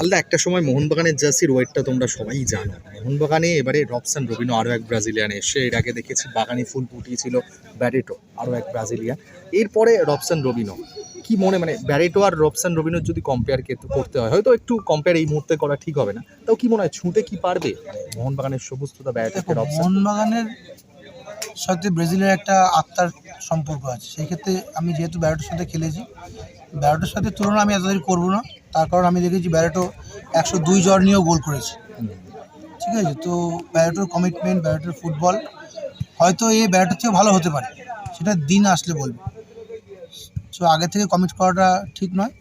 আলাদা একটা সময় মোহনবাগানের জার্সির ওয়েটটা তোমরা সবাই জানো। মোহনবাগানে এবারে রবসান রবিনো আরও এক ব্রাজিলিয়ান এসে এর আগে দেখেছি, বাগানে ফুল ফুটিয়েছিল ব্যারেটো আরও এক ব্রাজিলিয়ান। এরপরে রবসান রবিনো। কি মনে মানে ব্যারেটো আর রবসান রবিনোর যদি কম্পেয়ার করতে হয়, হয়তো একটু কম্পেয়ার এই মুহূর্তে করা ঠিক হবে না। তাও কি মনে হয়, ছুঁতে কি পারবে? মানে মোহনবাগানের সবুজ তোতা ব্যারেটো মোহনবাগানের সাথে ব্রাজিলের একটা আত্মার সম্পর্ক আছে। সেই ক্ষেত্রে আমি যেহেতু ব্যারেটোর সাথে খেলেছি, ব্যারেটোর সাথে তুলনা আমি এতদিন করব না। তার কারণ আমি দেখেছি ব্যারেটো একশো দুই জ্বর নিয়েও গোল করেছে। ঠিক আছে? তো ব্যারেটোর কমিটমেন্ট ব্যারেটোর ফুটবল হয়তো এই ব্যারেটোর থেকে ভালো হতে পারে। সেটা দিন আসলে বলবে। সো আগে থেকে কমিট করাটা ঠিক নয়।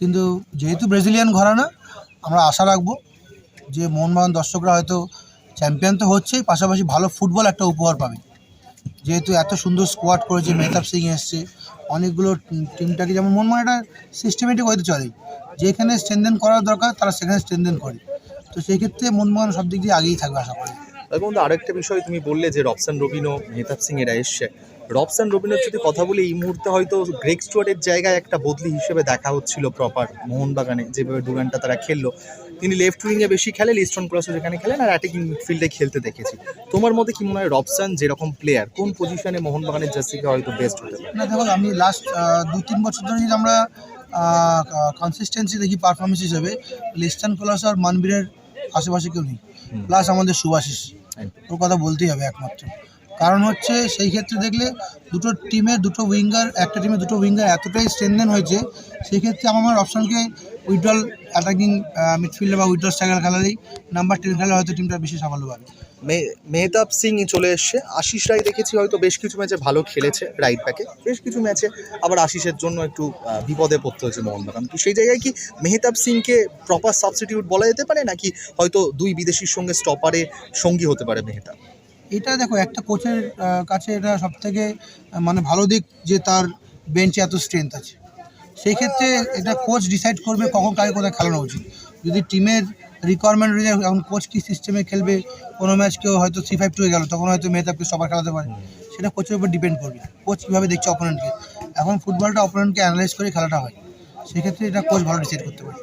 কিন্তু যেহেতু ব্রাজিলিয়ান ঘরানা, আমরা আশা রাখব যে মোহনবাগান দর্শকরা হয়তো চ্যাম্পিয়ন তো হচ্ছেই, পাশাপাশি ভালো ফুটবল একটা উপহার পাবে। যেহেতু এত সুন্দর স্কোয়াড করেছে, মেহতাব সিং এসছে, অনেকগুলো টিমটাকে যেমন মোহনবাগান একটা সিস্টেমেটিক হয়তো চলে। যেখানে স্ট্রেনদেন করার দরকার, তারা সেখানে স্ট্রেনদেন করে। তো সেই ক্ষেত্রে মনমোহন সব দিক দিয়ে আগেই থাকবে আশা করি। এবং আরেকটা বিষয় তুমি বললে যে রবসান রবিনো মেহতাব সিং এরা এসছে। রবসান রবিনোর যদি কথা বলি এই মুহূর্তে হয়তো গ্রেক স্টুয়ার্টের জায়গায় একটা বদলি হিসেবে দেখা হচ্ছিল প্রপার মোহনবাগানে যেভাবে ডুরানটা তারা খেললো। তিনি লেফট উইংয়ে বেশি খেলে লিস্টন ক্রসও যেখানে খেলেন আর অ্যাটাকিং মিডফিল্ডে খেলতে দেখেছি। তোমার মতে কি মনে হয় রবসান যেরকম প্লেয়ার কোন পজিশনে মোহনবাগানের জার্সিকে হয়তো বেস্ট হতে পারে? না দেখো আমি লাস্ট দু তিন বছর ধরে যদি আমরা কনসিস্টেন্সি দেখি পারফরমেন্স হিসেবে লিস্টান কোলাস আর মানবীরের আশেপাশে কেউ নেই। প্লাস আমাদের সুভাশিস ওর কথা বলতেই হবে একমাত্র। কারণ হচ্ছে সেই ক্ষেত্রে দেখলে দুটো টিমের দুটো উইঙ্গার, একটা টিমের দুটো উইঙ্গার এতটাই স্ট্রেনদেন হয়েছে, সেই ক্ষেত্রে আমার অপশনকে উইড্রল অ্যাটাকিং মিডফিল্ডে বা উইড্রল স্ট্রাইকার খেলালেই নাম্বার টেন খেলে হয়তো টিমটা বেশি সাফল্য পাবে। মেহতাব সিং চলে এসছে। আশিস রায় দেখেছি হয়তো বেশ কিছু ম্যাচে ভালো খেলেছে রাইট ব্যাকে বেশ কিছু ম্যাচে আবার আশিসের জন্য একটু বিপদে পড়তে হয়েছে মোহনবাগান। তো সেই জায়গায় কি মেহতাব সিংকে প্রপার সাবস্টিটিউট বলা যেতে পারে, নাকি হয়তো দুই বিদেশির সঙ্গে স্টপারে সঙ্গী হতে পারে মেহতাব? এটা দেখো, একটা কোচের কাছে এটা সব থেকে মানে ভালো দিক যে তার বেঞ্চে এত স্ট্রেংথ আছে। সেই ক্ষেত্রে এটা কোচ ডিসাইড করবে কখন কাকে কোথায় খেলানো উচিত। যদি টিমের রিকোয়ারমেন্ট অনুযায়ী, এখন কোচ কী সিস্টেমে খেলবে, কোনো ম্যাচ কেউ হয়তো থ্রি ফাইভ টু হয়ে গেল, তখন হয়তো মেহতাবকে সবার খেলাতে পারে। সেটা কোচের উপর ডিপেন্ড করবে। কোচ কীভাবে দেখছে অপোনেন্টকে এখন ফুটবলটা অপোনেন্টকে অ্যানালাইজ করে খেলাটা হয়। সেক্ষেত্রে এটা কোচ ভালো ডিসাইড করতে পারে।